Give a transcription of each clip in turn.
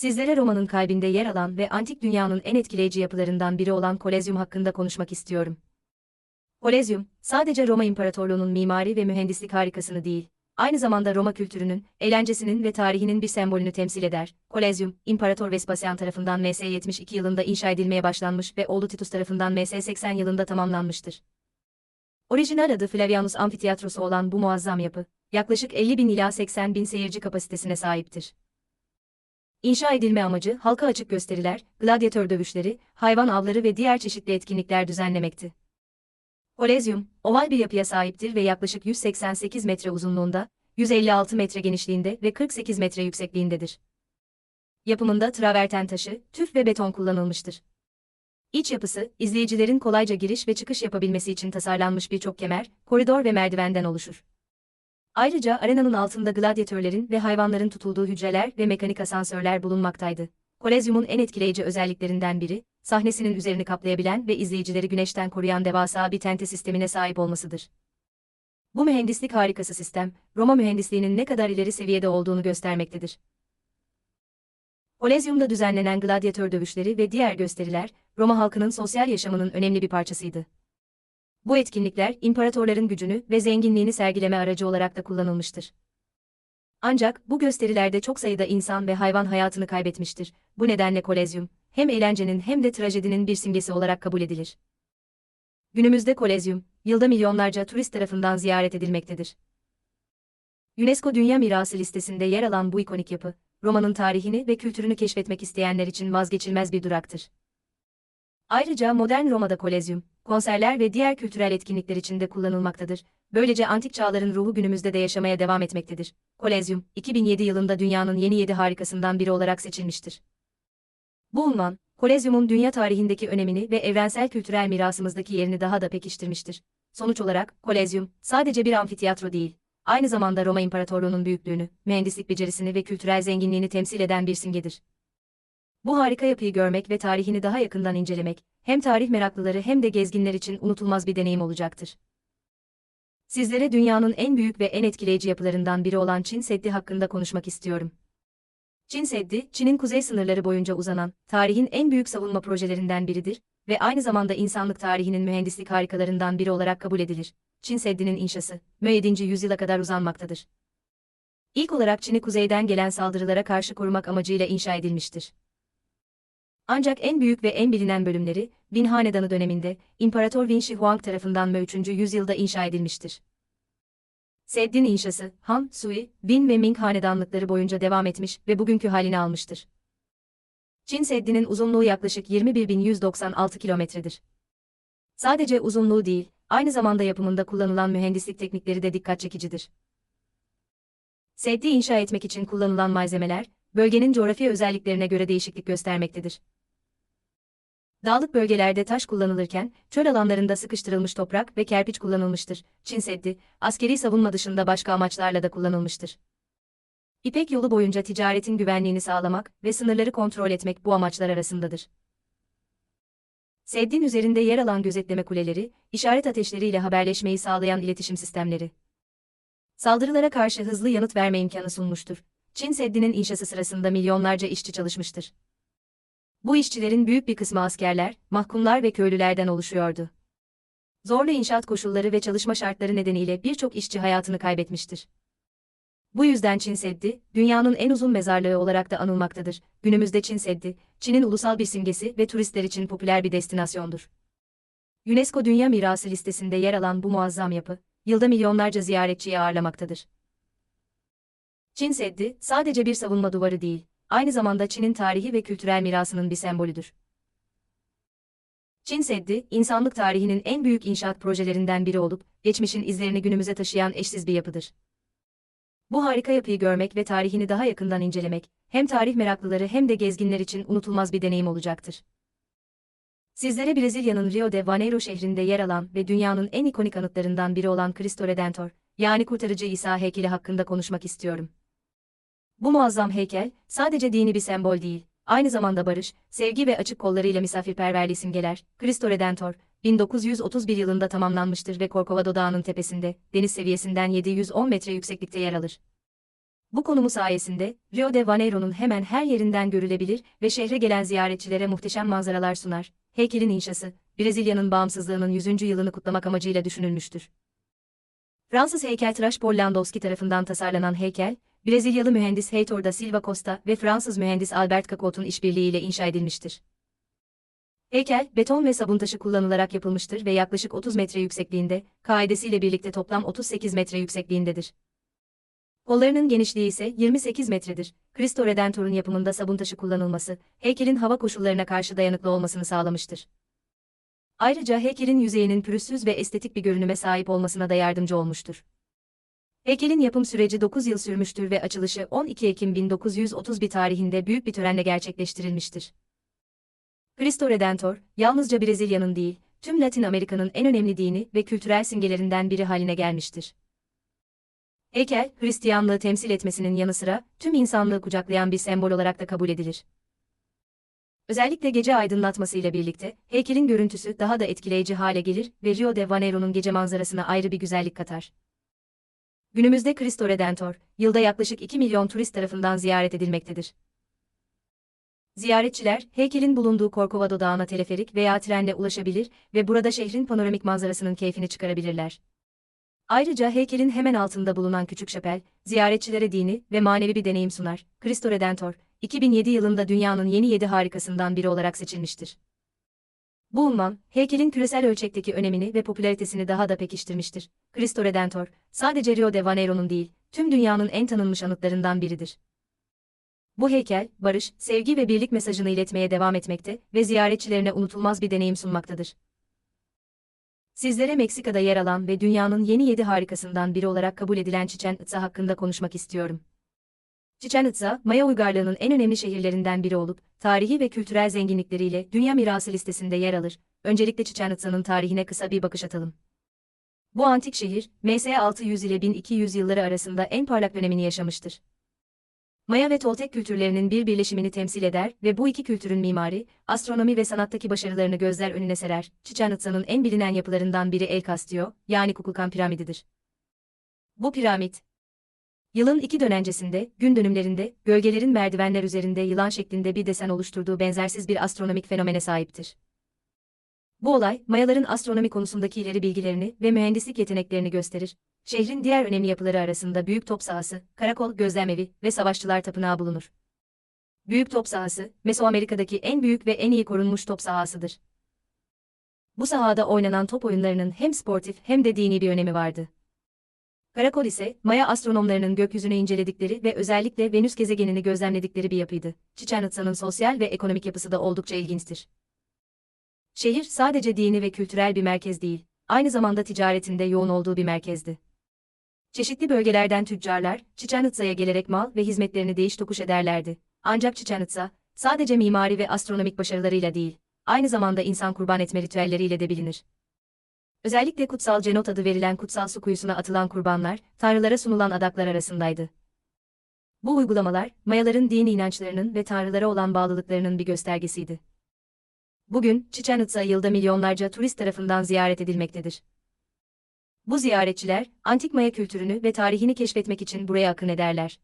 Sizlere Roma'nın kalbinde yer alan ve antik dünyanın en etkileyici yapılarından biri olan Kolezyum hakkında konuşmak istiyorum. Kolezyum, sadece Roma İmparatorluğu'nun mimari ve mühendislik harikasını değil, aynı zamanda Roma kültürünün, eğlencesinin ve tarihinin bir sembolünü temsil eder. Kolezyum, İmparator Vespasian tarafından MS 72 yılında inşa edilmeye başlanmış ve oğlu Titus tarafından MS 80 yılında tamamlanmıştır. Orijinal adı Flavianus Amfiteyatrosu olan bu muazzam yapı, yaklaşık 50 bin ila 80 bin seyirci kapasitesine sahiptir. İnşa edilme amacı halka açık gösteriler, gladyatör dövüşleri, hayvan avları ve diğer çeşitli etkinlikler düzenlemekti. Kolezyum, oval bir yapıya sahiptir ve yaklaşık 188 metre uzunluğunda, 156 metre genişliğinde ve 48 metre yüksekliğindedir. Yapımında traverten taşı, tüf ve beton kullanılmıştır. İç yapısı, izleyicilerin kolayca giriş ve çıkış yapabilmesi için tasarlanmış birçok kemer, koridor ve merdivenden oluşur. Ayrıca arenanın altında gladyatörlerin ve hayvanların tutulduğu hücreler ve mekanik asansörler bulunmaktaydı. Kolezyumun en etkileyici özelliklerinden biri, sahnesinin üzerini kaplayabilen ve izleyicileri güneşten koruyan devasa bir tente sistemine sahip olmasıdır. Bu mühendislik harikası sistem, Roma mühendisliğinin ne kadar ileri seviyede olduğunu göstermektedir. Kolezyumda düzenlenen gladyatör dövüşleri ve diğer gösteriler, Roma halkının sosyal yaşamının önemli bir parçasıydı. Bu etkinlikler, imparatorların gücünü ve zenginliğini sergileme aracı olarak da kullanılmıştır. Ancak bu gösterilerde çok sayıda insan ve hayvan hayatını kaybetmiştir. Bu nedenle Kolezyum, hem eğlencenin hem de trajedinin bir simgesi olarak kabul edilir. Günümüzde Kolezyum, yılda milyonlarca turist tarafından ziyaret edilmektedir. UNESCO Dünya Mirası listesinde yer alan bu ikonik yapı, Roma'nın tarihini ve kültürünü keşfetmek isteyenler için vazgeçilmez bir duraktır. Ayrıca modern Roma'da Kolezyum, konserler ve diğer kültürel etkinlikler için de kullanılmaktadır. Böylece antik çağların ruhu günümüzde de yaşamaya devam etmektedir. Kolezyum, 2007 yılında dünyanın yeni yedi harikasından biri olarak seçilmiştir. Bu unvan, Kolezyum'un dünya tarihindeki önemini ve evrensel kültürel mirasımızdaki yerini daha da pekiştirmiştir. Sonuç olarak, Kolezyum, sadece bir amfiteyatro değil, aynı zamanda Roma İmparatorluğu'nun büyüklüğünü, mühendislik becerisini ve kültürel zenginliğini temsil eden bir simgedir. Bu harika yapıyı görmek ve tarihini daha yakından incelemek, hem tarih meraklıları hem de gezginler için unutulmaz bir deneyim olacaktır. Sizlere dünyanın en büyük ve en etkileyici yapılarından biri olan Çin Seddi hakkında konuşmak istiyorum. Çin Seddi, Çin'in kuzey sınırları boyunca uzanan, tarihin en büyük savunma projelerinden biridir ve aynı zamanda insanlık tarihinin mühendislik harikalarından biri olarak kabul edilir. Çin Seddi'nin inşası, Mö 7. yüzyıla kadar uzanmaktadır. İlk olarak Çin'i kuzeyden gelen saldırılara karşı korumak amacıyla inşa edilmiştir. Ancak en büyük ve en bilinen bölümleri, Bin Hanedanı döneminde, İmparator Bin Shi Huang tarafından Mö 3. yüzyılda inşa edilmiştir. Seddin inşası, Han, Sui, Bin ve Ming hanedanlıkları boyunca devam etmiş ve bugünkü halini almıştır. Çin Seddi'nin uzunluğu yaklaşık 21.196 kilometredir. Sadece uzunluğu değil, aynı zamanda yapımında kullanılan mühendislik teknikleri de dikkat çekicidir. Seddi inşa etmek için kullanılan malzemeler, bölgenin coğrafi özelliklerine göre değişiklik göstermektedir. Dağlık bölgelerde taş kullanılırken, çöl alanlarında sıkıştırılmış toprak ve kerpiç kullanılmıştır. Çin Seddi, askeri savunma dışında başka amaçlarla da kullanılmıştır. İpek yolu boyunca ticaretin güvenliğini sağlamak ve sınırları kontrol etmek bu amaçlar arasındadır. Seddin üzerinde yer alan gözetleme kuleleri, işaret ateşleriyle haberleşmeyi sağlayan iletişim sistemleri. Saldırılara karşı hızlı yanıt verme imkanı sunmuştur. Çin Seddi'nin inşası sırasında milyonlarca işçi çalışmıştır. Bu işçilerin büyük bir kısmı askerler, mahkumlar ve köylülerden oluşuyordu. Zorlu inşaat koşulları ve çalışma şartları nedeniyle birçok işçi hayatını kaybetmiştir. Bu yüzden Çin Seddi, dünyanın en uzun mezarlığı olarak da anılmaktadır. Günümüzde Çin Seddi, Çin'in ulusal bir simgesi ve turistler için popüler bir destinasyondur. UNESCO Dünya Mirası listesinde yer alan bu muazzam yapı, yılda milyonlarca ziyaretçiyi ağırlamaktadır. Çin Seddi, sadece bir savunma duvarı değil, aynı zamanda Çin'in tarihi ve kültürel mirasının bir sembolüdür. Çin Seddi, insanlık tarihinin en büyük inşaat projelerinden biri olup, geçmişin izlerini günümüze taşıyan eşsiz bir yapıdır. Bu harika yapıyı görmek ve tarihini daha yakından incelemek, hem tarih meraklıları hem de gezginler için unutulmaz bir deneyim olacaktır. Sizlere Brezilya'nın Rio de Janeiro şehrinde yer alan ve dünyanın en ikonik anıtlarından biri olan Cristo Redentor, yani Kurtarıcı İsa heykeli hakkında konuşmak istiyorum. Bu muazzam heykel, sadece dini bir sembol değil, aynı zamanda barış, sevgi ve açık kollarıyla misafirperverliği simgeler. Cristo Redentor, 1931 yılında tamamlanmıştır ve Corcovado Dağı'nın tepesinde, deniz seviyesinden 710 metre yükseklikte yer alır. Bu konumu sayesinde, Rio de Janeiro'nun hemen her yerinden görülebilir ve şehre gelen ziyaretçilere muhteşem manzaralar sunar. Heykelin inşası, Brezilya'nın bağımsızlığının 100. yılını kutlamak amacıyla düşünülmüştür. Fransız heykeltıraş Paul Landowski tarafından tasarlanan heykel, Brezilyalı mühendis Heitor da Silva Costa ve Fransız mühendis Albert Cacot'un işbirliğiyle inşa edilmiştir. Heykel, beton ve sabun taşı kullanılarak yapılmıştır ve yaklaşık 30 metre yüksekliğinde, kaidesiyle birlikte toplam 38 metre yüksekliğindedir. Kollarının genişliği ise 28 metredir. Cristo Redentor'un yapımında sabun taşı kullanılması, heykelin hava koşullarına karşı dayanıklı olmasını sağlamıştır. Ayrıca heykelin yüzeyinin pürüzsüz ve estetik bir görünüme sahip olmasına da yardımcı olmuştur. Heykelin yapım süreci 9 yıl sürmüştür ve açılışı 12 Ekim 1931 tarihinde büyük bir törenle gerçekleştirilmiştir. Cristo Redentor, yalnızca Brezilya'nın değil, tüm Latin Amerika'nın en önemli dini ve kültürel simgelerinden biri haline gelmiştir. Heykel, Hristiyanlığı temsil etmesinin yanı sıra, tüm insanlığı kucaklayan bir sembol olarak da kabul edilir. Özellikle gece aydınlatmasıyla birlikte, heykelin görüntüsü daha da etkileyici hale gelir ve Rio de Janeiro'nun gece manzarasına ayrı bir güzellik katar. Günümüzde Cristo Redentor, yılda yaklaşık 2 milyon turist tarafından ziyaret edilmektedir. Ziyaretçiler, heykelin bulunduğu Corcovado Dağı'na teleferik veya trenle ulaşabilir ve burada şehrin panoramik manzarasının keyfini çıkarabilirler. Ayrıca heykelin hemen altında bulunan küçük şapel, ziyaretçilere dini ve manevi bir deneyim sunar. Cristo Redentor, 2007 yılında dünyanın yeni yedi harikasından biri olarak seçilmiştir. Bu unvan, heykelin küresel ölçekteki önemini ve popülaritesini daha da pekiştirmiştir. Cristo Redentor, sadece Rio de Janeiro'nun değil, tüm dünyanın en tanınmış anıtlarından biridir. Bu heykel, barış, sevgi ve birlik mesajını iletmeye devam etmekte ve ziyaretçilerine unutulmaz bir deneyim sunmaktadır. Sizlere Meksika'da yer alan ve dünyanın yeni yedi harikasından biri olarak kabul edilen Chichen Itza hakkında konuşmak istiyorum. Chichen Itza, Maya uygarlığının en önemli şehirlerinden biri olup, tarihi ve kültürel zenginlikleriyle Dünya Mirası listesinde yer alır. Öncelikle Chichen Itza'nın tarihine kısa bir bakış atalım. Bu antik şehir, MS 600 ile 1200 yılları arasında en parlak dönemini yaşamıştır. Maya ve Toltek kültürlerinin bir birleşimini temsil eder ve bu iki kültürün mimari, astronomi ve sanattaki başarılarını gözler önüne serer. Chichen Itza'nın en bilinen yapılarından biri El Castillo, yani Kukulkan piramididir. Bu piramit, yılın iki dönencesinde, gün dönümlerinde, gölgelerin merdivenler üzerinde yılan şeklinde bir desen oluşturduğu benzersiz bir astronomik fenomene sahiptir. Bu olay, Mayaların astronomi konusundaki ileri bilgilerini ve mühendislik yeteneklerini gösterir. Şehrin diğer önemli yapıları arasında büyük top sahası, karakol, gözlemevi ve savaşçılar tapınağı bulunur. Büyük top sahası, Mesoamerika'daki en büyük ve en iyi korunmuş top sahasıdır. Bu sahada oynanan top oyunlarının hem sportif hem de dini bir önemi vardı. Karakol ise, Maya astronomlarının gökyüzünü inceledikleri ve özellikle Venüs gezegenini gözlemledikleri bir yapıydı. Itza'nın sosyal ve ekonomik yapısı da oldukça ilginçtir. Şehir sadece dini ve kültürel bir merkez değil, aynı zamanda ticaretinde yoğun olduğu bir merkezdi. Çeşitli bölgelerden tüccarlar, Chichen Itza'ya gelerek mal ve hizmetlerini değiş tokuş ederlerdi. Ancak Itza, sadece mimari ve astronomik başarılarıyla değil, aynı zamanda insan kurban etme ritüelleriyle de bilinir. Özellikle kutsal cenot adı verilen kutsal su kuyusuna atılan kurbanlar, tanrılara sunulan adaklar arasındaydı. Bu uygulamalar, Mayaların dini inançlarının ve tanrılara olan bağlılıklarının bir göstergesiydi. Bugün, Chichen Itza yılda milyonlarca turist tarafından ziyaret edilmektedir. Bu ziyaretçiler, antik Maya kültürünü ve tarihini keşfetmek için buraya akın ederler.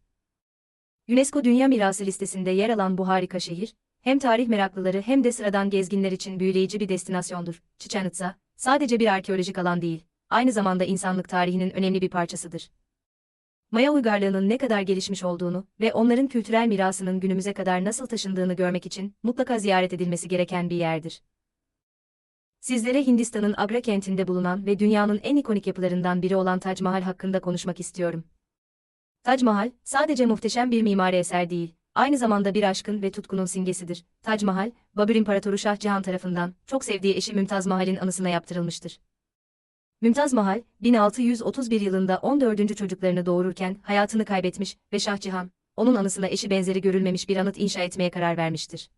UNESCO Dünya Mirası listesinde yer alan bu harika şehir, hem tarih meraklıları hem de sıradan gezginler için büyüleyici bir destinasyondur. Chichen Itza, sadece bir arkeolojik alan değil, aynı zamanda insanlık tarihinin önemli bir parçasıdır. Maya uygarlığının ne kadar gelişmiş olduğunu ve onların kültürel mirasının günümüze kadar nasıl taşındığını görmek için mutlaka ziyaret edilmesi gereken bir yerdir. Sizlere Hindistan'ın Agra kentinde bulunan ve dünyanın en ikonik yapılarından biri olan Tac Mahal hakkında konuşmak istiyorum. Tac Mahal, sadece muhteşem bir mimari eser değil, aynı zamanda bir aşkın ve tutkunun simgesidir. Tac Mahal, Babür İmparatoru Şah Cihan tarafından çok sevdiği eşi Mümtaz Mahal'in anısına yaptırılmıştır. Mümtaz Mahal, 1631 yılında 14. çocuklarını doğururken hayatını kaybetmiş ve Şah Cihan, onun anısına eşi benzeri görülmemiş bir anıt inşa etmeye karar vermiştir.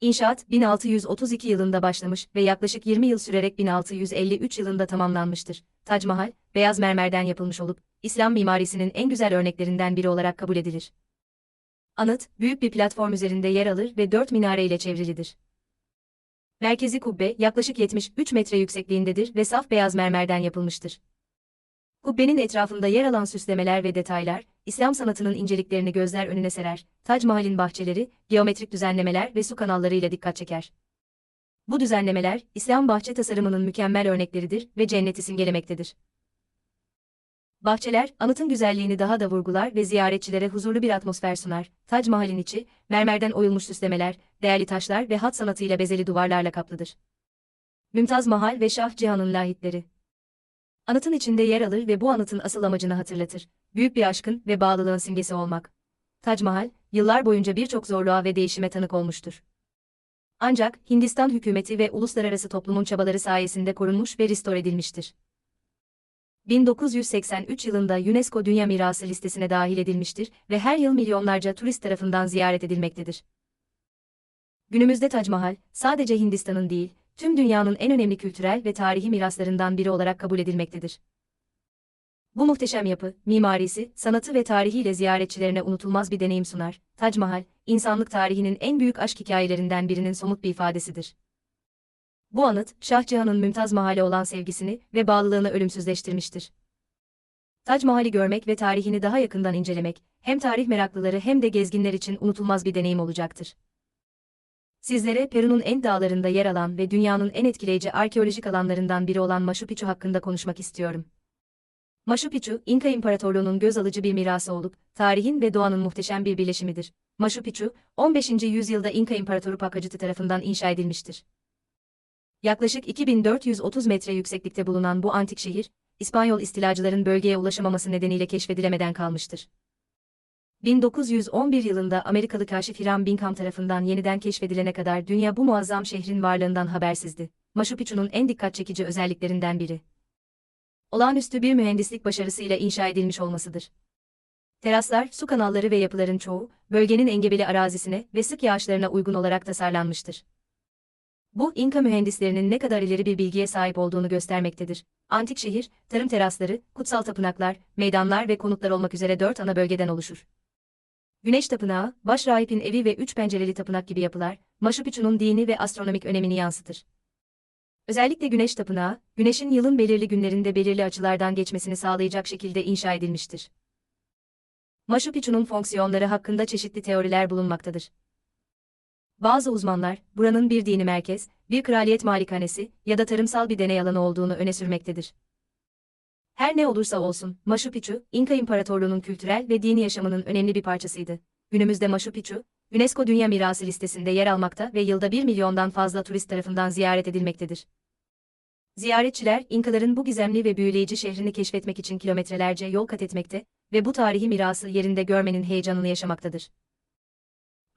İnşaat 1632 yılında başlamış ve yaklaşık 20 yıl sürerek 1653 yılında tamamlanmıştır. Tac Mahal, beyaz mermerden yapılmış olup, İslam mimarisinin en güzel örneklerinden biri olarak kabul edilir. Anıt, büyük bir platform üzerinde yer alır ve dört minare ile çevrilidir. Merkezi kubbe yaklaşık 73 metre yüksekliğindedir ve saf beyaz mermerden yapılmıştır. Kubbenin etrafında yer alan süslemeler ve detaylar, İslam sanatının inceliklerini gözler önüne serer. Tac Mahal'in bahçeleri, geometrik düzenlemeler ve su kanallarıyla dikkat çeker. Bu düzenlemeler, İslam bahçe tasarımının mükemmel örnekleridir ve cenneti simgelemektedir. Bahçeler, anıtın güzelliğini daha da vurgular ve ziyaretçilere huzurlu bir atmosfer sunar. Tac Mahal'in içi, mermerden oyulmuş süslemeler, değerli taşlar ve hat sanatıyla bezeli duvarlarla kaplıdır. Mümtaz Mahal ve Şah Cihan'ın lahitleri. Anıtın içinde yer alır ve bu anıtın asıl amacını hatırlatır. Büyük bir aşkın ve bağlılığın simgesi olmak. Tac Mahal, yıllar boyunca birçok zorluğa ve değişime tanık olmuştur. Ancak Hindistan hükümeti ve uluslararası toplumun çabaları sayesinde korunmuş ve restore edilmiştir. 1983 yılında UNESCO Dünya Mirası listesine dahil edilmiştir ve her yıl milyonlarca turist tarafından ziyaret edilmektedir. Günümüzde Tac Mahal, sadece Hindistan'ın değil, tüm dünyanın en önemli kültürel ve tarihi miraslarından biri olarak kabul edilmektedir. Bu muhteşem yapı, mimarisi, sanatı ve tarihiyle ziyaretçilerine unutulmaz bir deneyim sunar. Tac Mahal, insanlık tarihinin en büyük aşk hikayelerinden birinin somut bir ifadesidir. Bu anıt, Şah Cihan'ın Mümtaz Mahal'e olan sevgisini ve bağlılığını ölümsüzleştirmiştir. Tac Mahal'i görmek ve tarihini daha yakından incelemek, hem tarih meraklıları hem de gezginler için unutulmaz bir deneyim olacaktır. Sizlere Peru'nun en dağlarında yer alan ve dünyanın en etkileyici arkeolojik alanlarından biri olan Machu Picchu hakkında konuşmak istiyorum. Machu Picchu, İnka İmparatorluğu'nun göz alıcı bir mirası olup, tarihin ve doğanın muhteşem bir birleşimidir. Machu Picchu, 15. yüzyılda İnka İmparatoru Pakacıtı tarafından inşa edilmiştir. Yaklaşık 2430 metre yükseklikte bulunan bu antik şehir, İspanyol istilacıların bölgeye ulaşamaması nedeniyle keşfedilemeden kalmıştır. 1911 yılında Amerikalı kaşif Hiram Bingham tarafından yeniden keşfedilene kadar dünya bu muazzam şehrin varlığından habersizdi. Machu Picchu'nun en dikkat çekici özelliklerinden biri. Olağanüstü bir mühendislik başarısıyla inşa edilmiş olmasıdır. Teraslar, su kanalları ve yapıların çoğu, bölgenin engebeli arazisine ve sık yağışlarına uygun olarak tasarlanmıştır. Bu, İnka mühendislerinin ne kadar ileri bir bilgiye sahip olduğunu göstermektedir. Antik şehir, tarım terasları, kutsal tapınaklar, meydanlar ve konutlar olmak üzere dört ana bölgeden oluşur. Güneş Tapınağı, Baş Rahip'in evi ve üç pencereli tapınak gibi yapılar, Machu Picchu'nun dini ve astronomik önemini yansıtır. Özellikle Güneş Tapınağı, Güneş'in yılın belirli günlerinde belirli açılardan geçmesini sağlayacak şekilde inşa edilmiştir. Machu Picchu'nun fonksiyonları hakkında çeşitli teoriler bulunmaktadır. Bazı uzmanlar, buranın bir dini merkez, bir kraliyet malikanesi ya da tarımsal bir deney alanı olduğunu öne sürmektedir. Her ne olursa olsun, Machu Picchu, İnka İmparatorluğu'nun kültürel ve dini yaşamının önemli bir parçasıydı. Günümüzde Machu Picchu, UNESCO Dünya Mirası listesinde yer almakta ve yılda 1 milyondan fazla turist tarafından ziyaret edilmektedir. Ziyaretçiler, İnkaların bu gizemli ve büyüleyici şehrini keşfetmek için kilometrelerce yol kat etmekte ve bu tarihi mirası yerinde görmenin heyecanını yaşamaktadır.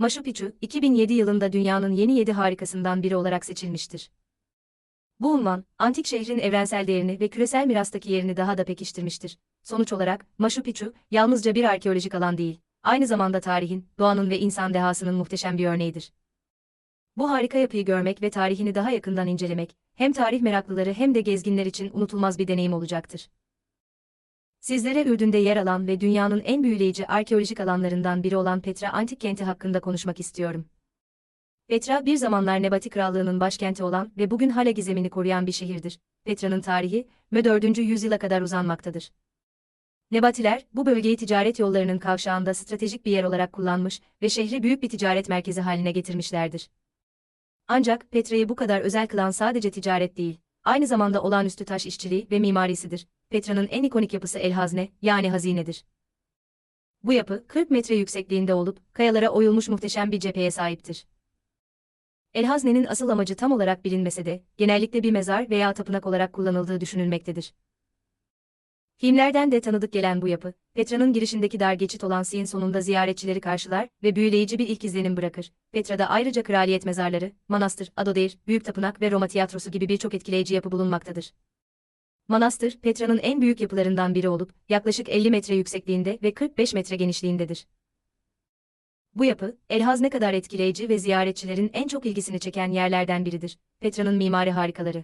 Machu Picchu, 2007 yılında dünyanın yeni 7 harikasından biri olarak seçilmiştir. Bu unvan, antik şehrin evrensel değerini ve küresel mirastaki yerini daha da pekiştirmiştir. Sonuç olarak, Machu Picchu, yalnızca bir arkeolojik alan değil, aynı zamanda tarihin, doğanın ve insan dehasının muhteşem bir örneğidir. Bu harika yapıyı görmek ve tarihini daha yakından incelemek, hem tarih meraklıları hem de gezginler için unutulmaz bir deneyim olacaktır. Sizlere Ürdün'de yer alan ve dünyanın en büyüleyici arkeolojik alanlarından biri olan Petra Antik Kenti hakkında konuşmak istiyorum. Petra bir zamanlar Nebati Krallığı'nın başkenti olan ve bugün hala gizemini koruyan bir şehirdir. Petra'nın tarihi, Mö 4. yüzyıla kadar uzanmaktadır. Nebatiler, bu bölgeyi ticaret yollarının kavşağında stratejik bir yer olarak kullanmış ve şehri büyük bir ticaret merkezi haline getirmişlerdir. Ancak Petra'yı bu kadar özel kılan sadece ticaret değil, aynı zamanda olağanüstü taş işçiliği ve mimarisidir. Petra'nın en ikonik yapısı El Hazne, yani hazinedir. Bu yapı, 40 metre yüksekliğinde olup, kayalara oyulmuş muhteşem bir cepheye sahiptir. El Hazne'nin asıl amacı tam olarak bilinmese de, genellikle bir mezar veya tapınak olarak kullanıldığı düşünülmektedir. Filmlerden de tanıdık gelen bu yapı, Petra'nın girişindeki dar geçit olan Siyin sonunda ziyaretçileri karşılar ve büyüleyici bir ilk izlenim bırakır. Petra'da ayrıca kraliyet mezarları, manastır, adodeir, büyük tapınak ve Roma tiyatrosu gibi birçok etkileyici yapı bulunmaktadır. Manastır, Petra'nın en büyük yapılarından biri olup, yaklaşık 50 metre yüksekliğinde ve 45 metre genişliğindedir. Bu yapı, Elhaz ne kadar etkileyici ve ziyaretçilerin en çok ilgisini çeken yerlerden biridir. Petra'nın mimari harikaları.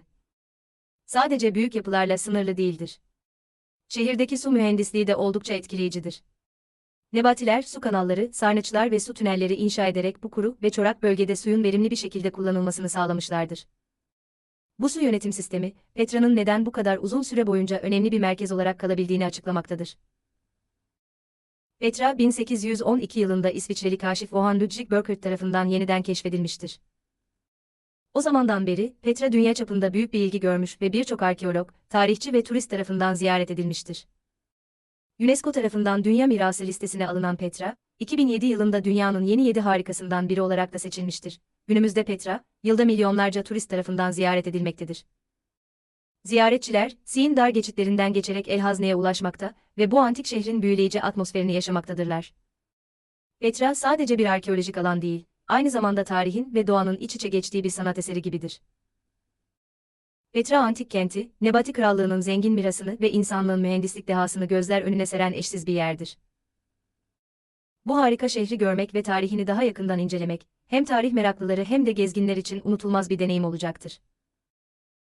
Sadece büyük yapılarla sınırlı değildir. Şehirdeki su mühendisliği de oldukça etkileyicidir. Nebatiler, su kanalları, sarnıçlar ve su tünelleri inşa ederek bu kuru ve çorak bölgede suyun verimli bir şekilde kullanılmasını sağlamışlardır. Bu su yönetim sistemi, Petra'nın neden bu kadar uzun süre boyunca önemli bir merkez olarak kalabildiğini açıklamaktadır. Petra 1812 yılında İsviçreli kaşif Johann Ludwig Burckhardt tarafından yeniden keşfedilmiştir. O zamandan beri Petra dünya çapında büyük bir ilgi görmüş ve birçok arkeolog, tarihçi ve turist tarafından ziyaret edilmiştir. UNESCO tarafından Dünya Mirası listesine alınan Petra, 2007 yılında dünyanın yeni 7 harikasından biri olarak da seçilmiştir. Günümüzde Petra, yılda milyonlarca turist tarafından ziyaret edilmektedir. Ziyaretçiler, Siyin dar geçitlerinden geçerek El Hazne'ye ulaşmakta ve bu antik şehrin büyüleyici atmosferini yaşamaktadırlar. Petra sadece bir arkeolojik alan değil, aynı zamanda tarihin ve doğanın iç içe geçtiği bir sanat eseri gibidir. Petra Antik Kenti, Nebati Krallığı'nın zengin mirasını ve insanlığın mühendislik dehasını gözler önüne seren eşsiz bir yerdir. Bu harika şehri görmek ve tarihini daha yakından incelemek, hem tarih meraklıları hem de gezginler için unutulmaz bir deneyim olacaktır.